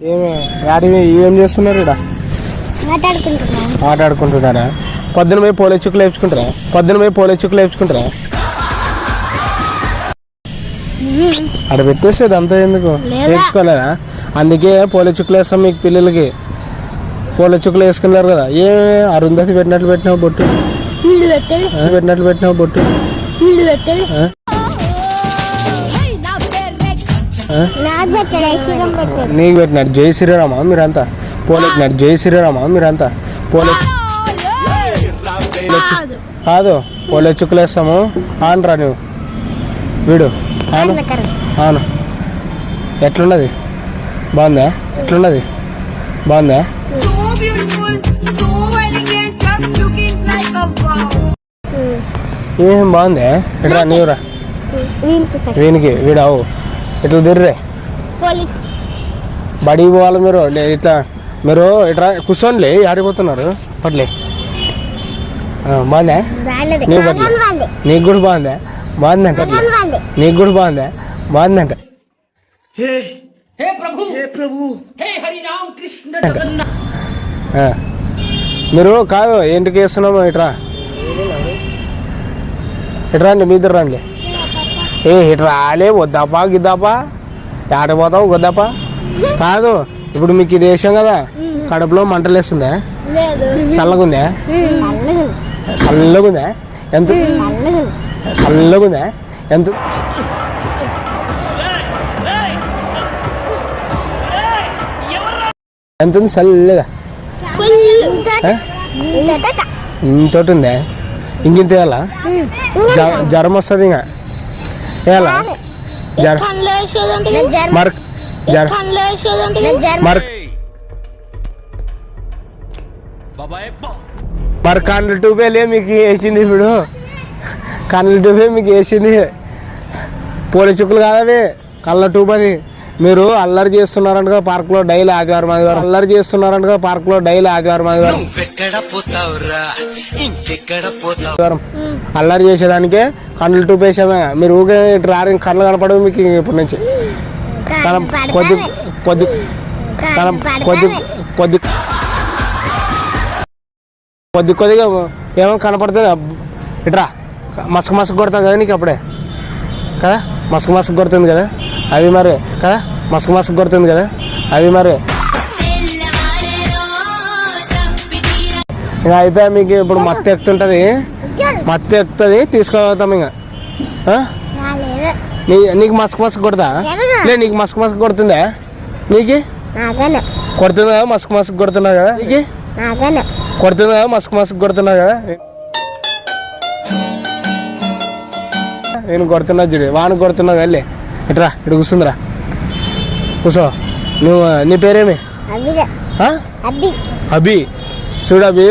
ఏమి యాడివి? ఏం చేస్తున్నారు ఇక్కడ పొద్దున పోయి పోలే చుక్కులు వేయించుకుంటారా? పొద్దున పోయి పోలే చుక్కులు వేయించుకుంటారా? అక్కడ పెట్టేసేది అంతా ఎందుకు? లేదా. వేయించుకోలేదా? అందుకే పోలే చుక్కులు వేస్తాం మీకు పిల్లలకి. పోలే చుక్కులు వేసుకున్నారు కదా. ఏ అరుంధతి పెట్టినట్లు పెట్టినావు బొట్టు? పెట్టినట్లు పెట్టినావు బొట్టు? నాకు పెట్టినాడు. జై శ్రీరామా మీరంతా. పోలెట్టినాడు జై శ్రీరామా మీరంతా. పోలే కాదు. పోలే చుక్కులు వేస్తాము ఆనరా నువ్వు. వీడు. ఆను. ఆను. ఎట్లున్నది? బాగుందా? ఎట్లున్నది? బాగుందా. ఏం బాగుంది? ఇట్రా నీవురా? వీనికి వీడావు. ఇట్లా దిర్రే బడికి పోవాలి మీరు. ఇట్లా మీరు ఇట్లా కూర్చోండి ఆడిపోతున్నారు పట్లే. బాగుందే? నీకు పట్లే. నీకు కూడా బాగుందే? బాగుందంట నీకు కూడా బాగుందే? బాగుందంట మీరు కాదు ఏంటికి వేస్తున్నాము ఇట్రా? ఇట్రా అండి మీ ఇద్దరు రండి. ఏ ఇటు రాలే వద్దాపా గిద్దాపా ఆడపోతావు వద్దాపా కాదు ఇప్పుడు మీకు ఇది వేసాం కదా కడుపులో మంటలు వేస్తుందా? చల్లగుందా? చల్లగా చల్లగుందా? ఎంత? చల్లగా చల్లగుందా. ఎంత? ఎంత ఉంది? చల్లగా? ఇంతోటి. ఉందా? ఇంకింత జ్వరం వస్తుంది ఇంకా. మరి మరి కళ్ళు టూబేలే మీకు వేసింది ఇప్పుడు. కళ్ళు టూబే మీకు వేసింది. పోలి చుక్కులు కాదవి కళ్ళ టూబ్ అది మీరు అల్లరి చేస్తున్నారంటగా పార్క్లో డైలీ ఆదివారం ఆదివారం. అల్లరి చేస్తున్నారంటగా పార్క్లో డైలీ ఆదివారం ఆదివారం. అల్లరి చేసేదానికే కళ్ళు టూబ్ వేసామే మీరు ఊగే ఇటు రారు కళ్ళు కనపడవు మీకు ఇప్పటి నుంచి. కొద్ది కొద్ది కొద్ది కొద్ది కొద్ది కొద్దిగా ఏమో కనపడుతుంది. ఇట్రా మసక మసక కొడతాం కదా నీకు అప్పుడే. కదా? మసక మసక కొడుతుంది కదా? అవి మరి కదా? మసక మసక కొడుతుంది కదా? అవి మరి. ఇంకా అయిపోయా మీకు ఇప్పుడు మత్తు ఎక్కుతుంటుంది? మత్తు ఎక్కుతుంది తీసుకోతాం ఇంకా. నీ నీకు మసక మసక కొడతా? లే నీకు మసక మసక కొడుతుందా? నీకు? కొడుతుందా? మసక మసక కొడుతున్నా కదా? నీకు? కొడుతుందా? మసక మసక కొడుతున్నా కదా? నేను కొడుతున్నా చూడు వాన కొడుతున్నా వెళ్ళి ఇట్రా ఇటు కూర్చుందిరా కూర్చో నువ్వు నీ పేరేమి? అభి చూడు అభి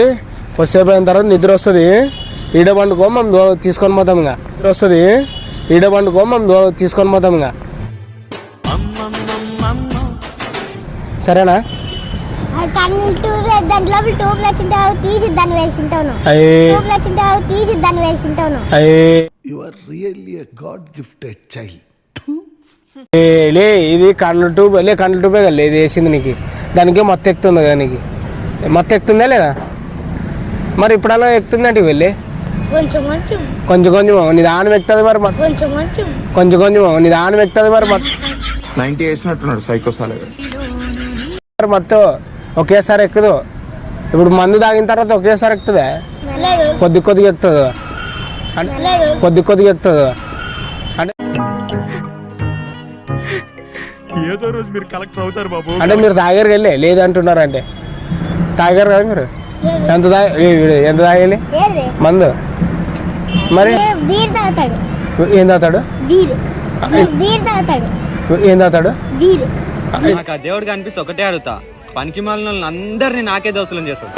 కొద్దిసేపు అయిన తర్వాత నిద్ర వస్తుంది. ఈడ పండుకో మనం దో తీసుకొని పోతాం ఇంకా. నిద్ర వస్తుంది. ఈడ పండుకో మనం దో తీసుకొని పోతాం ఇంకా. సరేనా? తీసి దాన్ని వచ్చింటావు తీసి దాన్ని వేసింటావు are really a God gifted child. ఏ, లే ఇది కళ్ళు ట్యూబ్ లే కళ్ళు ట్యూబే కదా ఇది వేసింది నీకు. దానికి మొత్తం ఎక్కుతుంది కదా నీకు. మొత్తం ఎక్కుతుందా లేదా? మరి ఇప్పుడలా ఎక్కుతుందంటే వెళ్ళి. కొంచెం కొంచెం. కొంచెం కొంచెం నీ దానం ఎక్కుతుంది మరి మొత్తం. కొంచెం కొంచెం. కొంచెం కొంచెం నీ దానం ఎక్కుతుంది మరి మొత్తం. నైన్టీ వేసినట్టున్నాడు సైకో సాలగా. మరి మొత్తం ఒకేసారి ఎక్కుదు. ఇప్పుడు మందు తాగిన తర్వాత ఒకేసారి ఎక్కుతుందా? లేదు. కొద్ది కొద్దిగా ఎక్కుతుంది? లేదు కొద్ది కొద్దిగా ఎక్కుతుంది అంటే ఏదో రోజు మీరు కలెక్టర్ అవుతారు బాబు. అంటే మీరు తాగారు వెళ్ళి లేదంటున్నారు అంటే. తాగారు కదా మీరు? ఎంత తాగి ఏ, వీడు ఎంత తాగాలి మందు. మరి? ఏ తాగుతాడు. ఏం తాగుతాడు? నాకు ఆ దేవుడు కనిపిస్తే ఒకటే అడుగుతా. పనికి మాలిన అందరినీ నాకే దోసులం చేస్తాడు.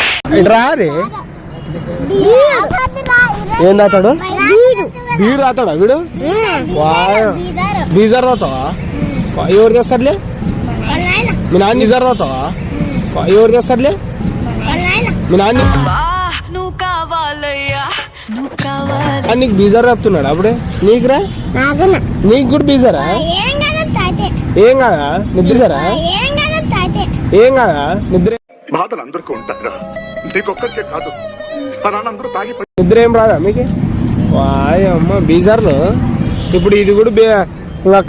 రా ఏం తాగుతాడు బీరు తాగుతాడా వీడు. బీజారు బీజర్ తాగుతావా ఫా, ఎవరు చేస్తారులే? మీ నాన్న నిజర్ తాగుతావా ఫా, ఎవరు చేస్తారులే? మీ నాన్న? నువ్వు కావాలయ్యా నువ్వు కావాలి. ఆ, నీకు బీజర్ చెప్తున్నాడు అప్పుడే? నీకురా? నాగన నీకు కూడా బీజరా? ఏం కదా తాతే. ఏం కాదా? నీకు బీజరా ఏం కదా తాతే. ఏం కాదా? నిద్ర బాధలు అందరికీ ఉంటారా నీకొక్కరికే కాదు. నాన్న అందరూ తాగి నిద్ర ఏం రాదా మీకు? వాయ్ అమ్మ బీజార్లు? ఇప్పుడు ఇది కూడా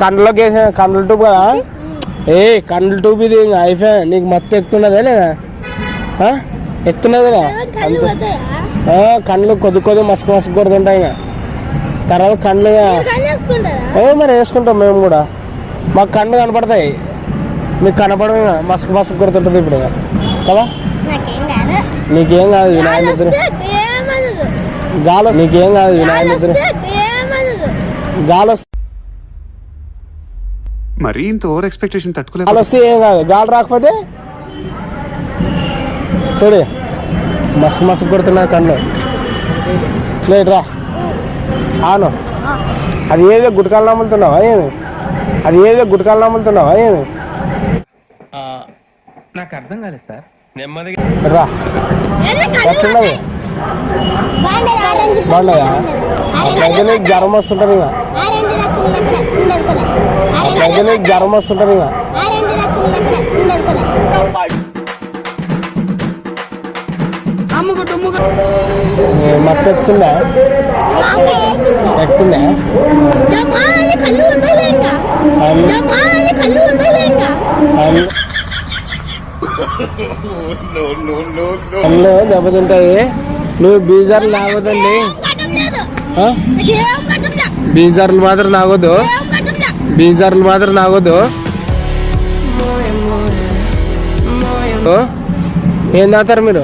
కండ్లోకి వేసా కండ్ల టూబ్ కదా? ఏ కండ్ల టూబ్ ఇది ఇంకా అయిపోయా నీకు మత్తు ఎక్కుతున్నదే లేదా? ఎక్కుతున్నది కదా కళ్ళు కొద్ది కొద్ది మసుకు మసుకు కొడుతుంటాయి ఇంకా. తర్వాత వేసుకుంటారా? ఏ మరి వేసుకుంటాం మేము కూడా. మాకు కళ్ళు కనపడతాయి. మీకు కనపడవు ఇంకా. మసుకు మసుకు కొడుతుంటుంది ఇప్పుడు. కదా? నాకేం కాదు. నీకేం కాదు వినాయక నిద్ర ఏమనదు గాలి నీకేం కాదు వినాయక నిద్ర ఏమనదు. గాలి వస్తే మరీ ఇంత ఓవర్ ఎక్స్పెక్టేషన్ తట్టుకోలేదు గాలి వస్తే ఏం కాదు గాలి రాకపోతే? సరే. మసుకు మసుకు కొడుతున్నా కళ్ళు లేదు రా. అవును అది ఏదో గుటకాలు నమ్ములుతున్నావా ఏమి? అది ఏదో గుటకాలు నమ్ములుతున్నావా ఏమి? నాకు అర్థం కాలేదు సార్. రా. ఎట్లున్నది బాగున్నాయా? జ్వరం వస్తుంటది ఇక జ్వరం వస్తుంటది ఇక మత్తు ఎక్కుతుందా? ఎక్కుతుందా? కళ్ళు దెబ్బతింటాయి. నువ్వు బీజార్లు లాగొద్దండి. కట్టం లేదు బీజార్లు మాత్రం లేదు బీజార్లు మాత్రం ఓ? ఏం తాగుతారు మీరు?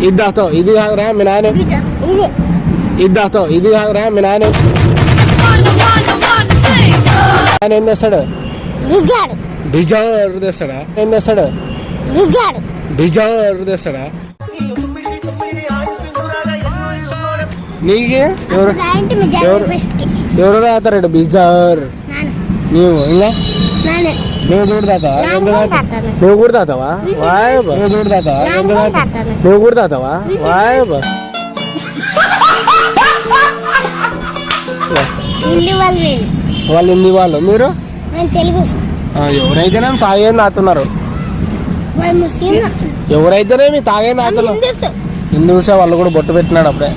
ఇద తాగుతావు ఇది కాదురా మీ నాయన. ఇద తాగుతావు ఇది కాదురా మీ నాయన. ఆయన ఏం చేస్తాడు? డిజార్ తెస్తాడా ఏం చేస్తాడు? విజాడ్ డిజార్ తెస్తాడా? నీకు? ఎవరు? ఎవరు? తాగుతారట బిజార్. నాన్న నీవు? ఇలా? నాన్న నువ్వు కూడా తాతావా? నాన్న ఎందుకు కూడా తాగుతావు? తాతాను. నువ్వు కూడా తాతావా? వాయ్ బా. నువ్వు కూడా తాతావా నాన్న ఎందుకు కూడా తాగుతావు? తాతాను. నువ్వు కూడా తాతావా? వాయ్ బా. హిందీ వాళ్ళు హిందీ వాళ్ళు. మీరు? తెలుగు. ఆ, ఎవరైతేనే తాగేది నాతున్నారు వాళ్ళు ముస్లిం ఎవరైతేనే మీ తాగేది నాతున్నారు హిందూస్ వాళ్ళు కూడా బొట్టు పెట్టినాడు అప్పుడే?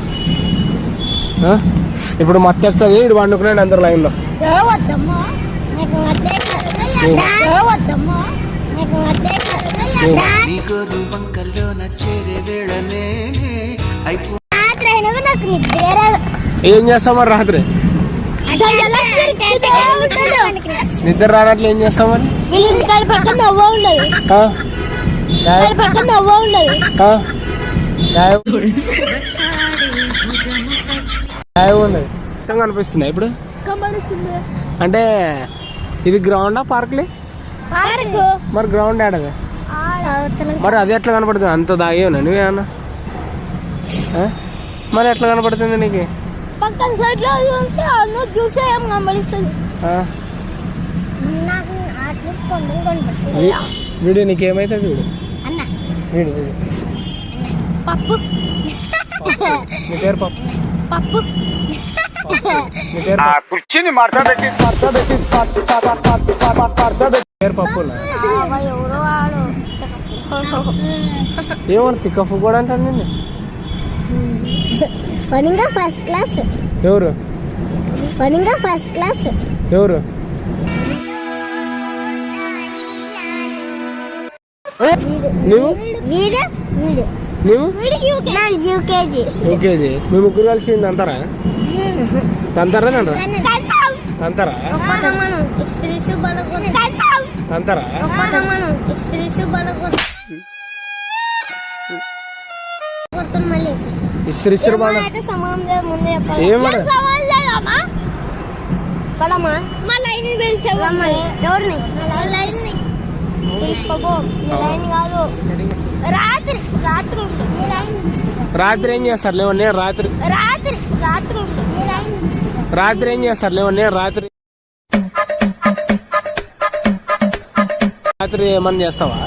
ఇప్పుడు మత్తు ఎక్కుతుంది వండుకున్నాడు అందరు లైన్లో. ఏం చేస్తాం మరి రాత్రి? నిద్ర రానట్లు ఏం చేస్తాం మరి? కనిపిస్తుంది ఇప్పుడు? అంటే ఇది గ్రౌండా పార్క్లే? పార్కు. మరి గ్రౌండ్ ఆడది మరి అది ఎట్లా కనపడుతుంది? అంత దాగేవునా నువ్వేమన్నా? మరి ఎట్లా కనపడుతుంది నీకు? పక్కన సైడ్లో చూసి అన్ను చూసే ఏం కనబడిస్తుంది? నాకు అట్లా కొందరు వీ- వీడు నీకేమైతే వీడు. అన్న. వీడు వీడు. పప్పు. నీ పేరు పప్పు. పప్పు. నీ పేరు పప్పు. కుర్చీని మాట్లాడబెట్టి పేరు పప్పు ఎవరో వాడు. ఏమన్నా తిక్కఫు కూడా అంటాను నిన్ను? పనిగా ఫస్ట్ క్లాస్ ఎవరు? పనిగా ఫస్ట్ క్లాస్ ఎవరు? నువ్వు? నువ్వు? యూకేజీ మీ ముగ్గురు కలిసి తంతారా? తంతారా తంతారా? తంతారా? మనం ఇస్త్రీసు పడకూడదు. మొత్తం మళ్ళీ. ఇస్త్రీశ్వర బాణ అయితే సమానం లేదు ముందే చెప్పాలి. ఏం మేడం? సమానం లేదమ్మా. పడమ్మా. మా లైన్ పిలిచావు ఎవరిని? పిలుచుకోబో ఈ లైన్ కాదు. రాత్రి రాత్రి. రాత్రి ఏం చేస్తారు? లేవన్నీ రాత్రి రాత్రి రాత్రి. రాత్రి ఏం చేస్తారు? లేవన్నీ రాత్రి రాత్రి ఏమన్నా చేస్తావా?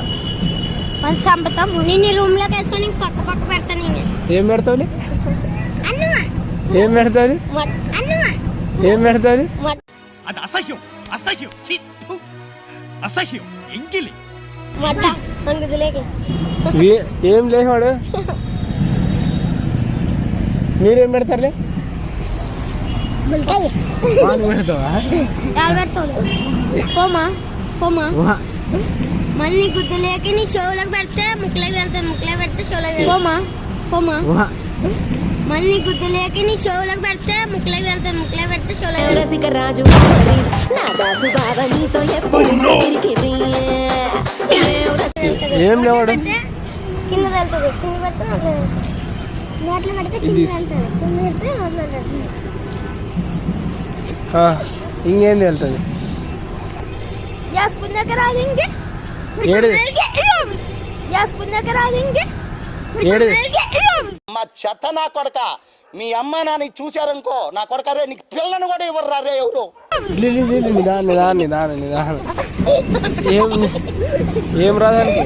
మనం చంపుతాం నేను రూమ్లోకి వేసుకొని పక్క పక్క పెడతాను నేను. ఏం పెడతావు అన్నమా? ఏం పెడతావు ఏం పెడతావు అది అసహ్యం. అసహ్యం. అసహ్యం. ఎంగిలి. ఏ- ఏం లేవాడు మీరేం పెడతారులే గుల్కాయ వాడిని పెడతావా పెడతాడు పోమా పోమా వా. మళ్ళీ గుద్దు లేక నీ షోలకు పెడితే ముక్కులకు వెళ్తాయి ముక్కులకు పెడితే షోలకు పోమా పోమా ಮಲ್ಲಿ ಗುದ್ದಲಿಯಾಕಿ ನೀ ಶೋಲಾಗ ಬರ್ತೆ ಮುಕ್ಲಾಗ ಬರ್ತೆ ಮುಕ್ಲಾಗ ಬರ್ತೆ ಶೋಲಾಗ ರಸಿಕ ರಾಜು ನಾ ದಾಸು ಬಾವ ನೀ ತೋ ಎಪ್ಪುಡು ಕಿರಿಕಿರಿ ఏం లేవాడు కింద వెళ్తుంది కింద పెడితే నోట్లో పెడితే కింద వెళ్తుంది కింద పెడితే నోట్లో వెళ్తుంది ఇంకేంది వెళ్తుంది యాస్ పుణ్యకరాదు ఇంకే ఏడు యాస్ పుణ్యకరాదు ఇంకే ఏడు. మా చెత్త నా కొడక. మీ అమ్మ నాన్న చూశారనుకో నా కొడక రే నీకు పిల్లను కూడా ఇవ్వరు రే ఎవరు? లే, లే, లే, లే, నిదానం నిదానం నిదానం నిదానం. ఏం ఏం రాదానికి